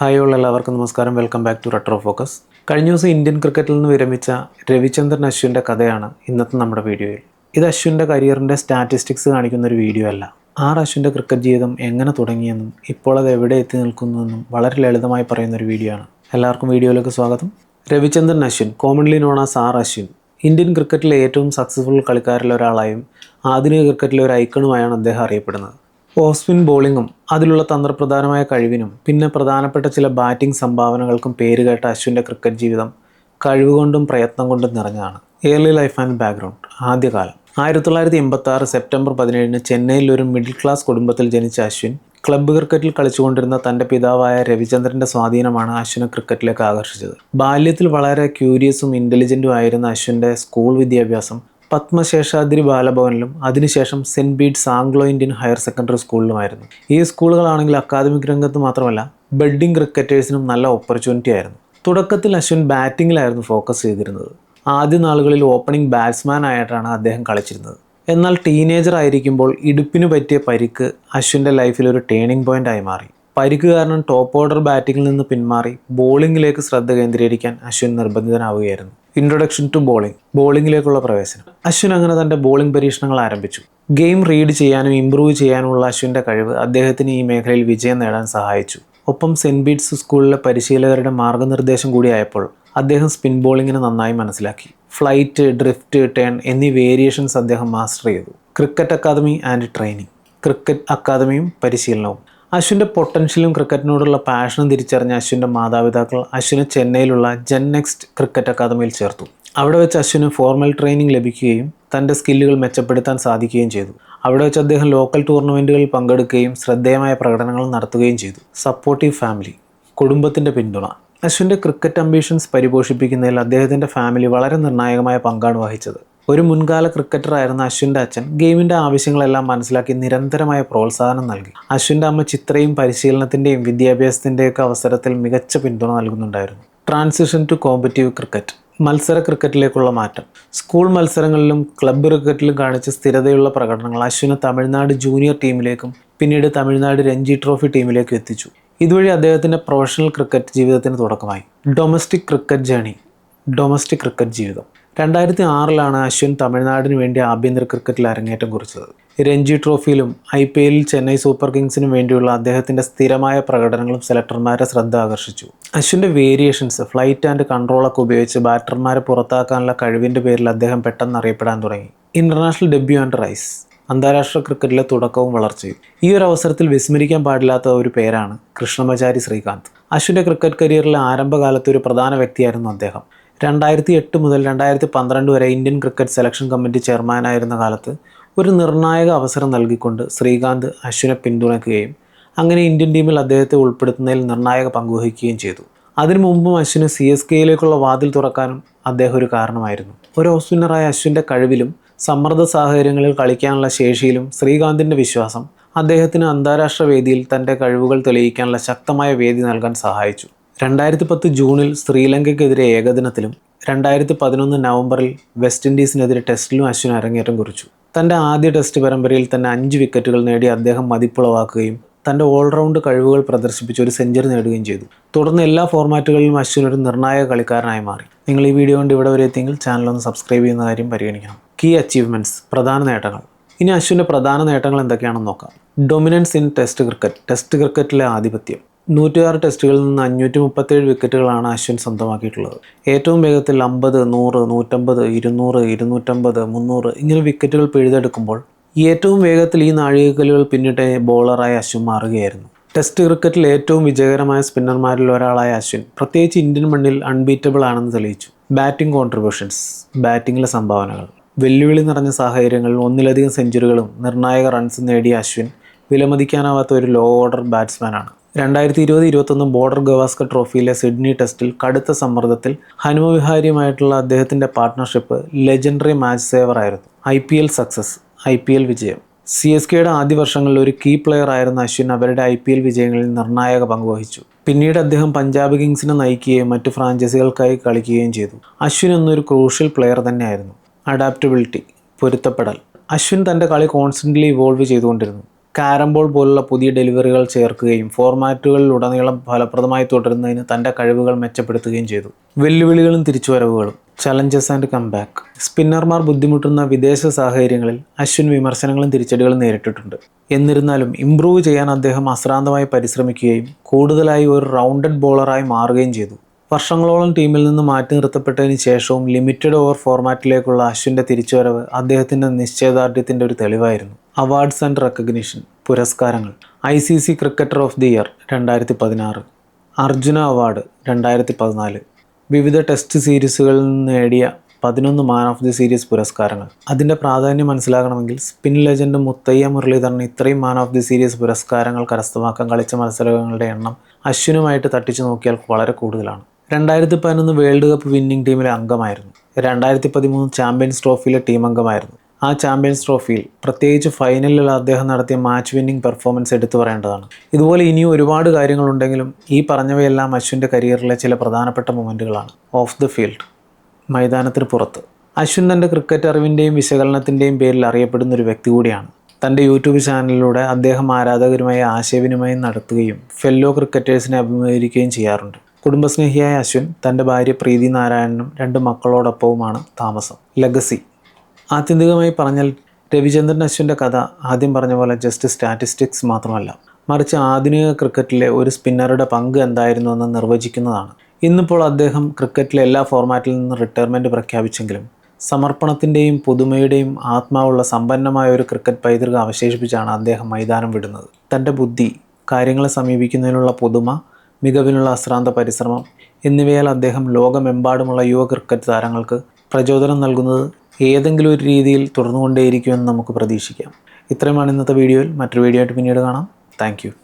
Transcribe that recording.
Hi ഉള്ള എല്ലാവർക്കും നമസ്കാരം. Welcome back to retro focus കഴിഞ്ഞ ദിവസം ഇന്ത്യൻ ക്രിക്കറ്റിൽ നിന്ന് വിരമിച്ച രവിചന്ദ്രൻ അശ്വിന്റെ കഥയാണ് ഇന്നത്തെ നമ്മുടെ വീഡിയോയിൽ ഇത് അശ്വിന്റെ കരിയറിന്റെ സ്റ്റാറ്റിസ്റ്റിക്സ് കാണിക്കുന്ന ഒരു വീഡിയോ അല്ല. ആർ അശ്വിന്റെ ക്രിക്കറ്റ് ജീവിതം എങ്ങനെ തുടങ്ങിയെന്നും ഇപ്പോൾ അത് എവിടെ എത്തി നിൽക്കുന്നുവെന്നും വളരെ ലളിതമായി പറയുന്ന ഒരു വീഡിയോ ആണ്. എല്ലാവർക്കും വീഡിയോയിലേക്ക് സ്വാഗതം. Ravichandran Ashwin commonly known as R Ashwin Indian ക്രിക്കറ്റിലെ ഏറ്റവും സക്സസ്ഫുൾ കളിക്കാരിൽ ഒരാളായും ആധുനിക ക്രിക്കറ്റിലെ ഒരു ഐക്കണുമായാണ് അദ്ദേഹം അറിയപ്പെടുന്നത്. ഓഫ് സ്പിൻ ബോളിങ്ങും അതിലുള്ള തന്ത്രപ്രധാനമായ കഴിവിനും പിന്നെ പ്രധാനപ്പെട്ട ചില ബാറ്റിംഗ് സംഭാവനകൾക്കും പേരുകേട്ട അശ്വിന്റെ ക്രിക്കറ്റ് ജീവിതം കഴിവുകൊണ്ടും പ്രയത്നം കൊണ്ടും നിറഞ്ഞതാണ്. ഏർലി ലൈഫ് ആൻഡ് ബാക്ക്ഗ്രൗണ്ട് ആദ്യകാലം. ആയിരത്തി തൊള്ളായിരത്തി എൺപത്തി ആറ് സെപ്റ്റംബർ പതിനേഴിന് ചെന്നൈയിൽ ഒരു മിഡിൽ ക്ലാസ് കുടുംബത്തിൽ ജനിച്ച അശ്വിൻ ക്ലബ്ബ് ക്രിക്കറ്റിൽ കളിച്ചുകൊണ്ടിരുന്ന തന്റെ പിതാവായ രവിചന്ദ്രന്റെ സ്വാധീനമാണ് അശ്വിനെ ക്രിക്കറ്റിലേക്ക് ആകർഷിച്ചത്. ബാല്യത്തിൽ വളരെ ക്യൂരിയസും ഇന്റലിജന്റും ആയിരുന്ന അശ്വിന്റെ സ്കൂൾ വിദ്യാഭ്യാസം പത്മശേഷാദ്രി ബാലഭവനിലും അതിനുശേഷം saint Bede's Anglo Indian higher secondary സ്കൂളിലുമായിരുന്നു. ഈ സ്കൂളുകളാണെങ്കിൽ അക്കാദമിക് രംഗത്ത് മാത്രമല്ല ബെഡിംഗ് ക്രിക്കറ്റേഴ്സിനും നല്ല ഓപ്പർച്യൂണിറ്റി ആയിരുന്നു. തുടക്കത്തിൽ അശ്വിൻ ബാറ്റിങ്ങിലായിരുന്നു ഫോക്കസ് ചെയ്തിരുന്നത്. ആദ്യ നാളുകളിൽ ഓപ്പണിംഗ് ബാറ്റ്സ്മാൻ ആയിട്ടാണ് അദ്ദേഹം കളിച്ചിരുന്നത്. എന്നാൽ ടീനേജർ ആയിരിക്കുമ്പോൾ ഇടുപ്പിന് പറ്റിയ പരിക്ക് അശ്വിന്റെ ലൈഫിൽ ഒരു ടേണിംഗ് പോയിന്റ് ആയി മാറി. പരിക്ക് കാരണം ടോപ്പ് ഓർഡർ ബാറ്റിങ്ങിൽ നിന്ന് പിന്മാറി ബോളിങ്ങിലേക്ക് ശ്രദ്ധ കേന്ദ്രീകരിക്കാൻ അശ്വിൻ നിർബന്ധിതനാവുകയായിരുന്നു. ഇൻട്രൊഡക്ഷൻ ടു ബോളിംഗ് ബോളിംഗിലേക്കുള്ള പ്രവേശനം. അശ്വിൻ അങ്ങനെ തന്റെ ബോളിംഗ് പരീക്ഷണങ്ങൾ ആരംഭിച്ചു. ഗെയിം റീഡ് ചെയ്യാനും ഇംപ്രൂവ് ചെയ്യാനുമുള്ള അശ്വിന്റെ കഴിവ് അദ്ദേഹത്തിന് ഈ മേഖലയിൽ വിജയം നേടാൻ സഹായിച്ചു. ഒപ്പം സെന്റ് ബീറ്റ്സ് സ്കൂളിലെ പരിശീലകരുടെ മാർഗനിർദ്ദേശം കൂടിയായപ്പോൾ അദ്ദേഹം സ്പിൻ ബോളിങ്ങിനെ നന്നായി മനസ്സിലാക്കി. ഫ്ലൈറ്റ് ഡ്രിഫ്റ്റ് ടേൺ എന്നീ വേരിയേഷൻസ് അദ്ദേഹം മാസ്റ്റർ ചെയ്തു. Cricket academy and training cricket അക്കാദമിയും പരിശീലനവും. അശ്വിന്റെ പൊട്ടൻഷ്യലും ക്രിക്കറ്റിനോടുള്ള പാഷനും തിരിച്ചറിഞ്ഞ അശ്വിന്റെ മാതാപിതാക്കൾ അശ്വിനെ ചെന്നൈയിലുള്ള ജെൻ നെക്സ്റ്റ് ക്രിക്കറ്റ് അക്കാദമിയിൽ ചേർത്തു. അവിടെ വെച്ച് അശ്വിന് ഫോർമൽ ട്രെയിനിങ് ലഭിക്കുകയും തന്റെ സ്കില്ലുകൾ മെച്ചപ്പെടുത്താൻ സാധിക്കുകയും ചെയ്തു. അവിടെ വെച്ച് അദ്ദേഹം ലോക്കൽ ടൂർണമെന്റുകളിൽ പങ്കെടുക്കുകയും ശ്രദ്ധേയമായ പ്രകടനങ്ങൾ നടത്തുകയും ചെയ്തു. സപ്പോർട്ടീവ് ഫാമിലി കുടുംബത്തിന്റെ പിന്തുണ. അശ്വിന്റെ ക്രിക്കറ്റ് അംബീഷൻസ് പരിപോഷിപ്പിക്കുന്നതിൽ അദ്ദേഹത്തിന്റെ ഫാമിലി വളരെ നിർണായകമായ പങ്കാണ് വഹിച്ചത്. ഒരു മുൻകാല ക്രിക്കറ്ററായിരുന്ന അശ്വിന്റെ അച്ഛൻ ഗെയിമിന്റെ ആവശ്യങ്ങളെല്ലാം മനസ്സിലാക്കി നിരന്തരമായ പ്രോത്സാഹനം നൽകി. അശ്വിന്റെ അമ്മ ചിത്രയും പരിശീലനത്തിന്റെയും വിദ്യാഭ്യാസത്തിന്റെയൊക്കെ അവസരത്തിൽ മികച്ച പിന്തുണ നൽകുന്നുണ്ടായിരുന്നു. ട്രാൻസിഷൻ ടു കോമ്പറ്റീവ് ക്രിക്കറ്റ് മത്സര ക്രിക്കറ്റിലേക്കുള്ള മാറ്റം. സ്കൂൾ മത്സരങ്ങളിലും ക്ലബ്ബ് ക്രിക്കറ്റിലും കാണിച്ച സ്ഥിരതയുള്ള പ്രകടനങ്ങൾ അശ്വിനെ തമിഴ്നാട് ജൂനിയർ ടീമിലേക്കും പിന്നീട് തമിഴ്നാട് രഞ്ജി ട്രോഫി ടീമിലേക്കും എത്തിച്ചു. ഇതുവഴി അദ്ദേഹത്തിന്റെ പ്രൊഫഷണൽ ക്രിക്കറ്റ് ജീവിതത്തിന് തുടക്കമായി. Domestic cricket journey domestic cricket ജീവിതം. രണ്ടായിരത്തി ആറിലാണ് അശ്വിൻ തമിഴ്നാടിന് വേണ്ടി ആഭ്യന്തര ക്രിക്കറ്റിൽ അരങ്ങേറ്റം കുറിച്ചത്. രഞ്ജി ട്രോഫിയിലും ഐ പി എല്ലിൽ ചെന്നൈ സൂപ്പർ കിങ്സിനും വേണ്ടിയുള്ള അദ്ദേഹത്തിന്റെ സ്ഥിരമായ പ്രകടനങ്ങളും സെലക്ടർമാരെ ശ്രദ്ധ ആകർഷിച്ചു. അശ്വിന്റെ വേരിയേഷൻസ് ഫ്ലൈറ്റ് ആൻഡ് കൺട്രോളൊക്കെ ഉപയോഗിച്ച് ബാറ്റർമാരെ പുറത്താക്കാനുള്ള കഴിവിന്റെ പേരിൽ അദ്ദേഹം പെട്ടെന്ന് അറിയപ്പെടാൻ തുടങ്ങി. ഇന്റർനാഷണൽ ഡെബ്യൂ ആൻഡ് റൈസ് അന്താരാഷ്ട്ര ക്രിക്കറ്റിലെ തുടക്കവും വളർച്ചയും. ഈ ഒരു അവസരത്തിൽ വിസ്മരിക്കാൻ പാടില്ലാത്ത ഒരു പേരാണ് കൃഷ്ണമചാരി ശ്രീകാന്ത്. അശ്വിന്റെ ക്രിക്കറ്റ് കരിയറിലെ ആരംഭകാലത്ത് ഒരു പ്രധാന വ്യക്തിയായിരുന്നു അദ്ദേഹം. രണ്ടായിരത്തി എട്ട് മുതൽ രണ്ടായിരത്തി പന്ത്രണ്ട് വരെ ഇന്ത്യൻ ക്രിക്കറ്റ് സെലക്ഷൻ കമ്മിറ്റി ചെയർമാനായിരുന്ന കാലത്ത് ഒരു നിർണായക അവസരം നൽകിക്കൊണ്ട് ശ്രീകാന്ത് അശ്വിനെ പിന്തുണയ്ക്കുകയും അങ്ങനെ ഇന്ത്യൻ ടീമിൽ അദ്ദേഹത്തെ ഉൾപ്പെടുത്തുന്നതിൽ നിർണായക പങ്കുവഹിക്കുകയും ചെയ്തു. അതിനു മുമ്പും അശ്വിന് സി എസ് കെയിലേക്കുള്ള വാതിൽ തുറക്കാനും അദ്ദേഹം ഒരു കാരണമായിരുന്നു. ഒരു ഓഫ് സ്പിന്നറായ അശ്വിന്റെ കഴിവിലും സമ്മർദ്ദ സാഹചര്യങ്ങളിൽ കളിക്കാനുള്ള ശേഷിയിലും ശ്രീകാന്തിന്റെ വിശ്വാസം അദ്ദേഹത്തിന് അന്താരാഷ്ട്ര വേദിയിൽ തന്റെ കഴിവുകൾ തെളിയിക്കാനുള്ള ശക്തമായ വേദി നൽകാൻ സഹായിച്ചു. രണ്ടായിരത്തി പത്ത് ജൂണിൽ ശ്രീലങ്കയ്ക്കെതിരെ ഏകദിനത്തിലും രണ്ടായിരത്തി പതിനൊന്ന് നവംബറിൽ വെസ്റ്റ് ഇൻഡീസിനെതിരെ ടെസ്റ്റിലും അശ്വിൻ അരങ്ങേറ്റം കുറിച്ചു. തന്റെ ആദ്യ ടെസ്റ്റ് പരമ്പരയിൽ തന്നെ അഞ്ച് വിക്കറ്റുകൾ നേടി അദ്ദേഹം മതിപ്പുളവാക്കുകയും തന്റെ ഓൾറൗണ്ട് കഴിവുകൾ പ്രദർശിപ്പിച്ച് ഒരു സെഞ്ചുറി നേടുകയും ചെയ്തു. തുടർന്ന് എല്ലാ ഫോർമാറ്റുകളിലും അശ്വിൻ ഒരു നിർണായക കളിക്കാരനായി മാറി. നിങ്ങൾ ഈ വീഡിയോ കൊണ്ട് ഇവിടെ വരെ എത്തിയെങ്കിൽ ചാനൽ ഒന്ന് സബ്സ്ക്രൈബ് ചെയ്യുന്ന കാര്യം പരിഗണിക്കണം. കീ അച്ചീവ്മെന്റ്സ് പ്രധാന നേട്ടങ്ങൾ. ഇനി അശ്വിന്റെ പ്രധാന നേട്ടങ്ങൾ എന്തൊക്കെയാണെന്ന് നോക്കാം. Dominance in test cricket test ക്രിക്കറ്റിലെ ആധിപത്യം. നൂറ്റിയാറ് ടെസ്റ്റുകളിൽ നിന്ന് അഞ്ഞൂറ്റി മുപ്പത്തേഴ് വിക്കറ്റുകളാണ് അശ്വിൻ സ്വന്തമാക്കിയിട്ടുള്ളത്. ഏറ്റവും വേഗത്തിൽ അമ്പത് നൂറ് നൂറ്റമ്പത് ഇരുന്നൂറ് ഇരുന്നൂറ്റമ്പത് മുന്നൂറ് ഇങ്ങനെ വിക്കറ്റുകൾ പിഴുതെടുക്കുമ്പോൾ ഏറ്റവും വേഗത്തിൽ ഈ നാഴികക്കല്ലുകൾ പിന്നിട്ട് ബോളറായ അശ്വിൻ മാറുകയായിരുന്നു. ടെസ്റ്റ് ക്രിക്കറ്റിൽ ഏറ്റവും വിജയകരമായ സ്പിന്നർമാരിൽ ഒരാളായ അശ്വിൻ പ്രത്യേകിച്ച് ഇന്ത്യൻ മണ്ണിൽ അൺബീറ്റബിൾ ആണെന്ന് തെളിയിച്ചു. ബാറ്റിംഗ് കോൺട്രിബ്യൂഷൻസ് ബാറ്റിങ്ങിലെ സംഭാവനകൾ വെല്ലുവിളി നിറഞ്ഞ സാഹചര്യങ്ങളിൽ ഒന്നിലധികം സെഞ്ചുറികളും നിർണായക റൺസും നേടിയ അശ്വിൻ വിലമതിക്കാനാവാത്ത ഒരു ലോ ഓർഡർ ബാറ്റ്സ്മാനാണ് രണ്ടായിരത്തി ഇരുപത് ഇരുപത്തൊന്ന് ബോർഡർ ഗവാസ്കർ ട്രോഫിയിലെ സിഡ്നി ടെസ്റ്റിൽ കടുത്ത സമ്മർദ്ദത്തിൽ ഹനുമവിഹാരിയുമായിട്ടുള്ള അദ്ദേഹത്തിന്റെ പാർട്ട്ണർഷിപ്പ് ലെജൻഡറി മാച്ച് സേവർ ആയിരുന്നു. I P L success I P L വിജയം. സി എസ് കെയുടെ ആദ്യ വർഷങ്ങളിൽ ഒരു കീ പ്ലെയർ ആയിരുന്ന അശ്വിൻ അവരുടെ ഐ പി എൽ വിജയങ്ങളിൽ നിർണായക പങ്ക് വഹിച്ചു. പിന്നീട് അദ്ദേഹം പഞ്ചാബ് കിങ്സിനെ നയിക്കുകയും മറ്റു ഫ്രാഞ്ചൈസികൾക്കായി കളിക്കുകയും ചെയ്തു. അശ്വിൻ എന്നൊരു ക്രൂഷ്യൽ പ്ലെയർ തന്നെയായിരുന്നു. അഡാപ്റ്റബിലിറ്റി പൊരുത്തപ്പെടൽ. അശ്വിൻ തന്റെ കളി കോൺസ്റ്റന്റ്ലി ഇവോൾവ് ചെയ്തുകൊണ്ടിരുന്നു. കാരംബോൾ പോലുള്ള പുതിയ ഡെലിവറികൾ ചേർക്കുകയും ഫോർമാറ്റുകളിലുടനീളം ഫലപ്രദമായി തുടരുന്നതിന് തന്റെ കഴിവുകൾ മെച്ചപ്പെടുത്തുകയും ചെയ്തു. വെല്ലുവിളികളും തിരിച്ചുവരവുകളും. Challenges and comeback. സ്പിന്നർമാർ ബുദ്ധിമുട്ടുന്ന വിദേശ സാഹചര്യങ്ങളിൽ അശ്വിൻ വിമർശനങ്ങളും തിരിച്ചടികളും നേരിട്ടിട്ടുണ്ട്. എന്നിരുന്നാലും ഇംപ്രൂവ് ചെയ്യാൻ അദ്ദേഹം അശ്രാന്തമായി പരിശ്രമിക്കുകയും കൂടുതലായി ഒരു റൗണ്ടഡ് ബോളറായി മാറുകയും ചെയ്തു. വർഷങ്ങളോളം ടീമിൽ നിന്ന് മാറ്റി നിർത്തപ്പെട്ടതിന് ശേഷവും ലിമിറ്റഡ് ഓവർ ഫോർമാറ്റിലേക്കുള്ള അശ്വിന്റെ തിരിച്ചുവരവ് അദ്ദേഹത്തിന്റെ നിശ്ചയദാർഢ്യത്തിന്റെ ഒരു തെളിവായിരുന്നു. അവാർഡ്സ് ആൻഡ് റെക്കഗ്നിഷൻ പുരസ്കാരങ്ങൾ. I C C cricketer of the year രണ്ടായിരത്തി പതിനാറ് അർജുന അവാർഡ് രണ്ടായിരത്തി പതിനാല് വിവിധ ടെസ്റ്റ് സീരീസുകളിൽ നിന്ന് നേടിയ പതിനൊന്ന് മാൻ ഓഫ് ദി സീരീസ് പുരസ്കാരങ്ങൾ. അതിന്റെ പ്രാധാന്യം മനസ്സിലാകണമെങ്കിൽ സ്പിൻ ലെജൻഡ് മുത്തയ്യ മുരളീധരൻ ഇത്രയും മാൻ ഓഫ് ദി സീരീസ് പുരസ്കാരങ്ങൾ കരസ്ഥമാക്കാൻ കളിച്ച മത്സരങ്ങളുടെ എണ്ണം അശ്വിനുമായിട്ട് തട്ടിച്ചു നോക്കിയാൽ വളരെ കൂടുതലാണ്. രണ്ടായിരത്തി പതിനൊന്ന് വേൾഡ് കപ്പ് വിന്നിംഗ് ടീമിലെ അംഗമായിരുന്നു. രണ്ടായിരത്തി പതിമൂന്ന് ചാമ്പ്യൻസ് ട്രോഫിയിലെ ടീം അംഗമായിരുന്നു. ആ ചാമ്പ്യൻസ് ട്രോഫിയിൽ പ്രത്യേകിച്ച് ഫൈനലിൽ അദ്ദേഹം നടത്തിയ മാച്ച് വിന്നിംഗ് പെർഫോമൻസ് എടുത്തു പറയേണ്ടതാണ്. ഇതുപോലെ ഇനിയും ഒരുപാട് കാര്യങ്ങളുണ്ടെങ്കിലും ഈ പറഞ്ഞവയെല്ലാം അശ്വിന്റെ കരിയറിലെ ചില പ്രധാനപ്പെട്ട മൊമെന്റുകളാണ്. ഓഫ് ദ ഫീൽഡ് മൈതാനത്തിന് പുറത്ത്. അശ്വിൻ തന്റെ ക്രിക്കറ്റ് അറിവിന്റെയും വിശകലനത്തിന്റെയും പേരിൽ അറിയപ്പെടുന്ന ഒരു വ്യക്തി കൂടിയാണ്. തന്റെ യൂട്യൂബ് ചാനലിലൂടെ അദ്ദേഹം ആരാധകരുമായി ആശയവിനിമയം നടത്തുകയും ഫെല്ലോ ക്രിക്കറ്റേഴ്സിനെ അഭിമുഖീകരിക്കുകയും ചെയ്യാറുണ്ട്. കുടുംബസ്നേഹിയായ അശ്വിൻ തന്റെ ഭാര്യ പ്രീതി നാരായണനും രണ്ട് മക്കളോടൊപ്പവുമാണ് താമസം. ലഗസി ആത്യന്തികമായി പറഞ്ഞാൽ രവിചന്ദ്രൻ അശ്വിന്റെ കഥ ആദ്യം പറഞ്ഞ പോലെ ജസ്റ്റ് സ്റ്റാറ്റിസ്റ്റിക്സ് മാത്രമല്ല. മറിച്ച് ആധുനിക ക്രിക്കറ്റിലെ ഒരു സ്പിന്നറുടെ പങ്ക് എന്തായിരുന്നു എന്ന് നിർവചിക്കുന്നതാണ്. ഇന്നിപ്പോൾ അദ്ദേഹം ക്രിക്കറ്റിലെ എല്ലാ ഫോർമാറ്റിൽ നിന്ന് റിട്ടയർമെന്റ് പ്രഖ്യാപിച്ചെങ്കിലും സമർപ്പണത്തിന്റെയും പുതുമയുടെയും ആത്മാവുള്ള സമ്പന്നമായ ഒരു ക്രിക്കറ്റ് പൈതൃകം അവശേഷിപ്പിച്ചാണ് അദ്ദേഹം മൈതാനം വിടുന്നത്. തന്റെ ബുദ്ധി കാര്യങ്ങളെ സമീപിക്കുന്നതിനുള്ള പുതുമ മികവിനുള്ള അശ്രാന്ത പരിശ്രമം എന്നിവയാൽ അദ്ദേഹം ലോകമെമ്പാടുമുള്ള യുവ ക്രിക്കറ്റ് താരങ്ങൾക്ക് പ്രചോദനം നൽകുന്നത് ഏതെങ്കിലും ഒരു രീതിയിൽ തുടർന്നുകൊണ്ടേയിരിക്കുമെന്ന് നമുക്ക് പ്രതീക്ഷിക്കാം. ഇത്രയുമാണ് ഇന്നത്തെ വീഡിയോയിൽ. മറ്റൊരു വീഡിയോ ആയിട്ട് പിന്നീട് കാണാം. താങ്ക്